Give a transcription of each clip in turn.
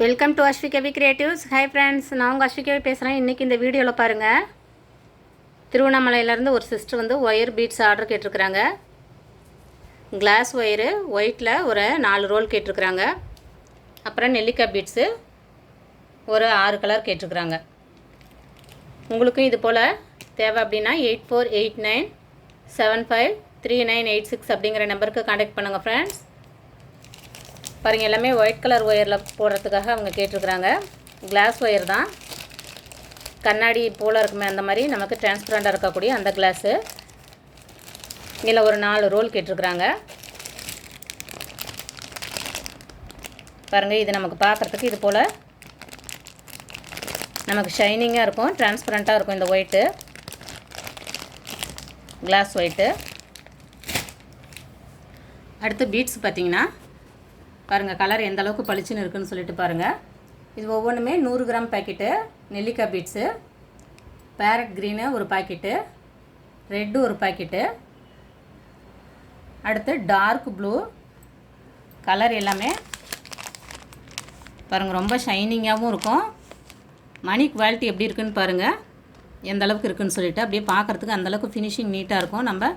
Welcome to Aswikavi creatives hi friends நான் உங்கள் அஸ்விகவி பேசுகிறேன் இன்றைக்கி இந்த வீடியோவில் பாருங்கள் திருவண்ணாமலையிலேருந்து ஒரு சிஸ்டர் வந்து ஒயர் பீட்ஸ் ஆர்டர் கேட்டிருக்கிறாங்க. கிளாஸ் ஒயரு ஒயிட்டில் ஒரு நாலு ரோல் கேட்டிருக்கிறாங்க. அப்புறம் நெல்லிக்காய் பீட்ஸு ஒரு ஆறு கலர் கேட்டிருக்கிறாங்க. உங்களுக்கும் இது போல் தேவை அப்படின்னா eight four eight nine seven five three nine eight six அப்படிங்கிற நம்பருக்கு காண்டாக்ட் பண்ணுங்கள் ஃப்ரெண்ட்ஸ் பாருங்கள் எல்லாமே ஒயிட் கலர் ஒயரில் போடுறதுக்காக அவங்க கேட்டிருக்கிறாங்க. கிளாஸ் ஒயர் தான். கண்ணாடி போல் இருக்குமே அந்த மாதிரி நமக்கு டிரான்ஸ்பரண்டாக இருக்கக்கூடிய அந்த கிளாஸு இதில் ஒரு நாலு ரோல் கேட்டிருக்கிறாங்க. பாருங்கள் இது நமக்கு பார்க்குறதுக்கு இது போல் நமக்கு ஷைனிங்காக இருக்கும் டிரான்ஸ்பரண்ட்டாக இருக்கும் இந்த ஒயிட்டு கிளாஸ் ஒயிட்டு அடுத்து பீட்ஸ் பார்த்தீங்கன்னா பாருங்கள் கலர் எந்த அளவுக்கு பளிச்சுன்னு இருக்குன்னு சொல்லிட்டு பாருங்கள் இது ஒவ்வொன்றுமே நூறு கிராம் பேக்கெட்டு நெல்லிக்காய் பீட்ஸு பேரட் க்ரீனு ஒரு பாக்கெட்டு ரெட்டு ஒரு பாக்கெட்டு அடுத்து டார்க் ப்ளூ கலர் எல்லாமே பாருங்கள் ரொம்ப ஷைனிங்காகவும் இருக்கும். மணி குவாலிட்டி எப்படி இருக்குன்னு பாருங்கள் எந்த அளவுக்கு இருக்குன்னு சொல்லிட்டு அப்படியே பார்க்குறதுக்கு அந்தளவுக்கு ஃபினிஷிங் நீட்டாக இருக்கும். நம்ம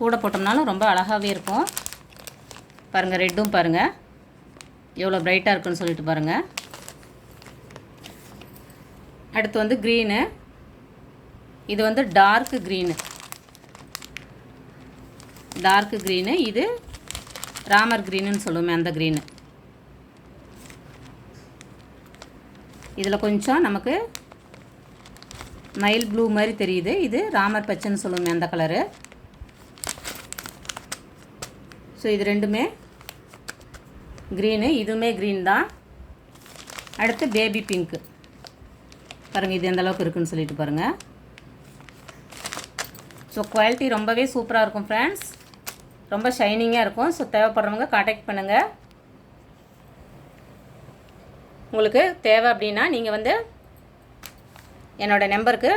கூட போட்டோம்னாலும் ரொம்ப அழகாகவே இருக்கும். பாருங்கள் ரெட்டும் பாருங்கள் எவ்வளோ ப்ரைட்டாக இருக்குன்னு சொல்லிட்டு பாருங்கள் அடுத்து வந்து க்ரீனு இது வந்து டார்க்கு க்ரீனு டார்க்கு க்ரீனு இது ராமர் க்ரீனுன்னு சொல்லுவோமே அந்த க்ரீனு இதில் கொஞ்சம் நமக்கு மயில் ப்ளூ மாதிரி தெரியுது. இது ராமர் பச்சைன்னு சொல்லுவோமே அந்த கலரு ஸோ இது ரெண்டுமே க்ரீனு இதுவுமே க்ரீன் தான். அடுத்து பேபி பிங்க்கு பாருங்கள் இது எந்தளவுக்கு இருக்குதுன்னு இருக்குன்னு சொல்லிட்டு பாருங்கள் ஸோ குவாலிட்டி ரொம்பவே சூப்பராக இருக்கும் ஃப்ரெண்ட்ஸ் ரொம்ப ஷைனிங்காக இருக்கும். ஸோ தேவைப்படுறவங்க காண்டாக்ட் பண்ணுங்கள் உங்களுக்கு தேவை அப்படின்னா நீங்கள் வந்து என்னோடய நம்பருக்கு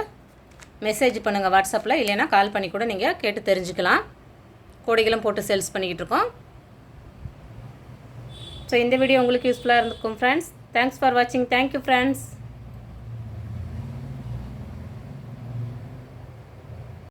மெசேஜ் பண்ணுங்கள் வாட்ஸ்அப்பில் இல்லைன்னா கால் பண்ணி கூட நீங்கள் கேட்டு தெரிஞ்சுக்கலாம். கோடிகளும் போட்டு சேல்ஸ் பண்ணிக்கிட்டு இருக்கோம் ஸோ இந்த வீடியோ உங்களுக்கு யூஸ்ஃபுல்லாக இருந்திருக்கும் ஃப்ரெண்ட்ஸ் தேங்க்ஸ் ஃபார் வாட்சிங் தேங்க்யூ ஃப்ரெண்ட்ஸ்